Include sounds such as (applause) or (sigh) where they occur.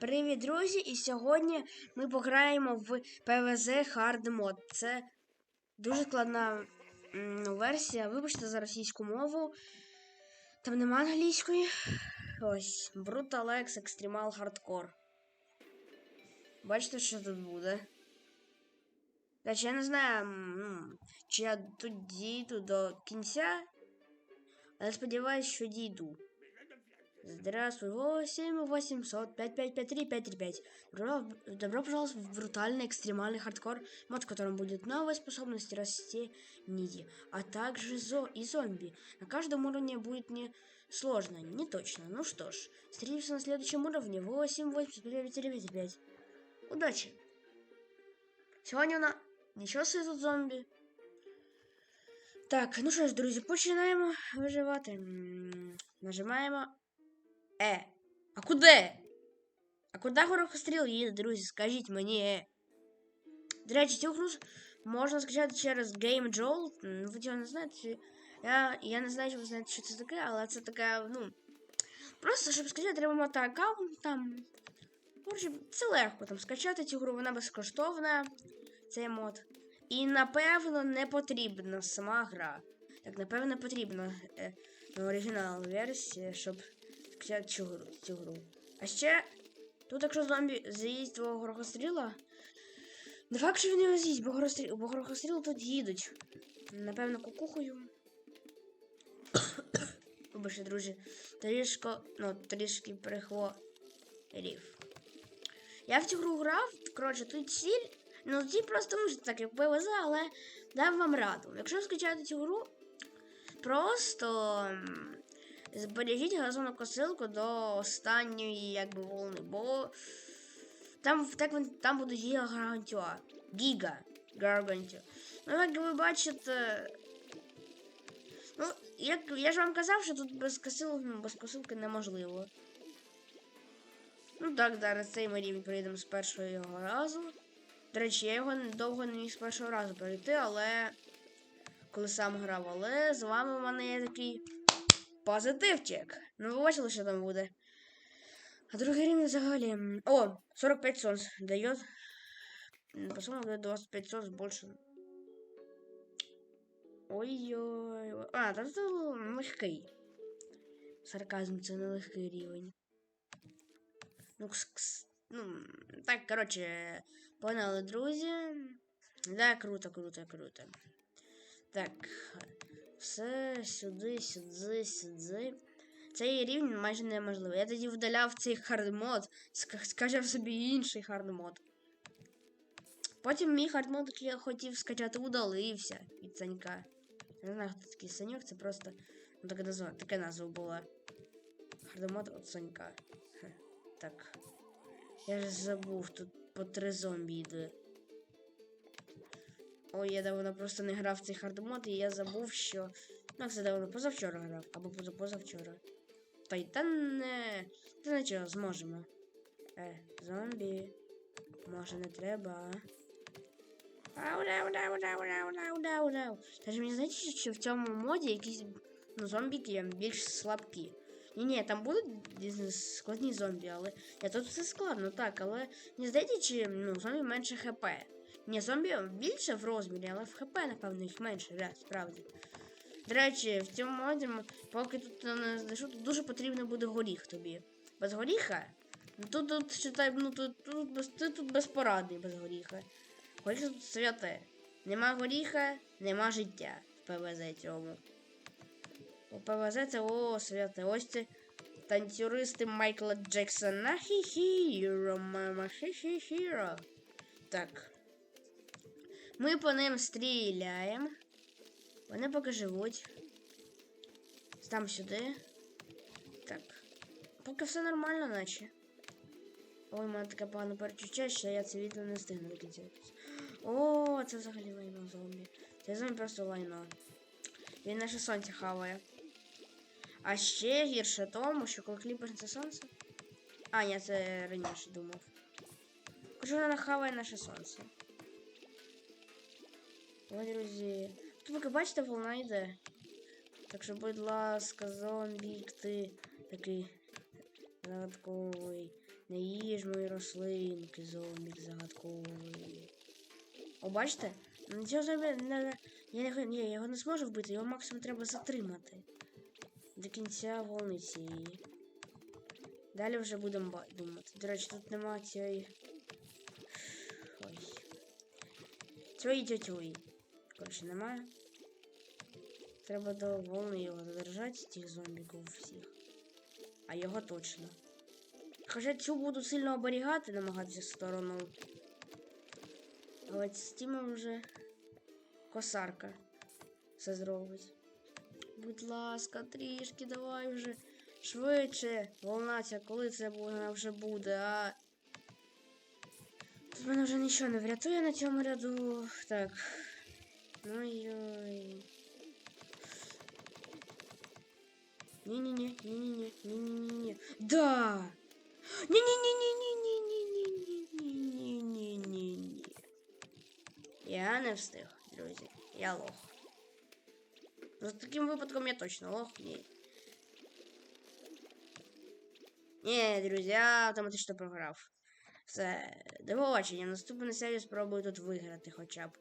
Привіт, друзі! І сьогодні ми пограємо в PvZ Hard Mode. Це дуже складна версія. Вибачте за російську мову. Там нема англійської. Ось. Brutal X Extremal Hardcore. Бачите, що тут буде? Чи я не знаю, ну, чи я тут дійду до кінця, але сподіваюсь, що дійду. Здравствуй, 8 800 5553 535. Добро, добро пожаловать в брутальный экстремальный хардкор, мод в котором будет новые способности растений, а также зо и зомби. На каждом уровне будет не сложно, не точно. Ну что ж, встретимся на следующем уровне 8 855 5. Удачи! Сьогодні на... Нічого собі тут зомбі. Так, ну що ж, друзі, починаємо виживати. М, Нажимаємо Е. А куди? А куди горохостріл їде, друзі? Скажіть мені. Е. До речі, цю гру можна скачати через Game Jolt. Ви цього не знаєте? чи- Я, я не знаю, чи ви знаєте, що це таке, але це таке, ну. Просто щоб скачати, треба мати аккаунт там. Коротше, це легко там скачати цю гру, вона безкоштовна, цей мод. І напевно не потрібна сама гра. Так, напевно, потрібна е, оригінал версія, щоб скачати цю цю гру. А ще, тут, якщо зомбі з'їсть твого горохостріла, не факт, що він його з'їсть, бо, горостріл, бо горохостріли тут їдуть. Напевно, кукухою. (coughs) Вибачте, друзі, трішки, ну, трішки прихворів. Я в цю гру грав, коротше, тут ціль, ну ціль просто вижити так, як ПВЗ, але дам вам раду. Якщо скачати цю гру, просто збережіть газонокосилку до останньої якби волни, бо там так там буде гіга гарантюа. Гіга гаргантюа. Ну, як ви бачите. Ну, як я ж вам казав, що тут без косилок, ну, без косилки неможливо. Ну так, зараз цей ми рівень пройдемо з першого разу. До речі, я його довго не міг з першого разу пройти, але коли сам грав, але з вами у мене є такий позитивчик. Ну, ви бачили, що там буде. А другий рівень взагалі. О, 45 сонц дает. По сумму дает 25 сонц больше. Ой-ой. А, та це легкий. Сарказм це не легкий рівень. Ну, кс-кс. Ну, так, коротше, поняли, друзі. Да, круто, круто, круто. Так, все сюди, сюди, сюди. Цей рівень майже неможливо. Я тоді вдаляв цей хардмод, ск- собі інший хардмод. Потім мій хардмод, який я хотів скачати, удалився від Санька. Я не знаю, хто такий Саньок, це просто ну, таке, назва, таке назва була. Хардмод від Санька. Хе, Так. Я ж забув, тут по три зомбі йде. Ой, я давно просто не грав в цей хардмод, і я забув, що. Ну, це давно позавчора грав, або позапозавчора. Та й та не. Та нічого, зможемо. Е, зомбі. Може не треба. Ау, дау, дау, дау, дау, дау, дау, дау. Та ж мені здається, що в цьому моді якісь ну, зомбіки більш слабкі. Ні, ні, там будуть складні зомбі, але. Я тут все складно, так, але мені здається, чи ну, зомбі менше ХП. Ні, зомбі більше в розмірі, але в ХП, напевно, їх менше, да, справді. До речі, в цьому моді, поки тут не знайшов, тут дуже потрібно буде горіх тобі. Без горіха? Ну тут тут считай, ну тут, тут, без, ти тут безпорадний без горіха. Горіх тут святе. Нема горіха, нема життя в ПВЗ цьому. У ПВЗ це о святе. Ось це танцюристи Майкла Джексона. Хі-хіро, мама, хі-хі-хіро. Так. Ми по ним стріляємо. Вони поки живуть. Там сюди. Так. Поки все нормально, наче. Ой, мене таке погане перечуття, що я це відео не встигну до кінця. О, це взагалі лайно зомбі. Це зомбі просто лайно. Він наше сонце хаває. А ще гірше тому, що коли кліпається сонце. А, ні, це раніше думав. Вона хаває наше сонце. Друзі. Тут поки бачите, волна йде. Так що, будь ласка, зомбік, ти такий загадковий. Не їж мої рослинки, зомбік загадковий. О, бачите? Цього зомбі не, я, не, ні, я його не зможу вбити, його максимум треба затримати. До кінця волни цієї. Далі вже будемо думати. До речі, тут нема цієї. Ось. Цієї тьотьої. Коротше, немає. Треба до волни його задержати, цих зомбіків всіх. А його точно. Хоча цю буду сильно оберігати, намагатися сторону. А от з Тімом вже косарка все зробить. Будь ласка, трішки, давай вже швидше. Волна ця, коли це вона вже буде, а. Тут мене вже нічого не врятує на цьому ряду. Так. Ну йой. Ні-ні-ні, ні-ні-ні, ні-ні-ні. Да! Ні-ні-ні-ні-ні-ні-ні-ні-ні-ні-ні. Я не встиг, друзі. Я лох. За таким випадком я точно лох. Ні. Ні, друзі, я автоматично програв. Все, до побачення. Наступний серію спробую тут виграти хоча б.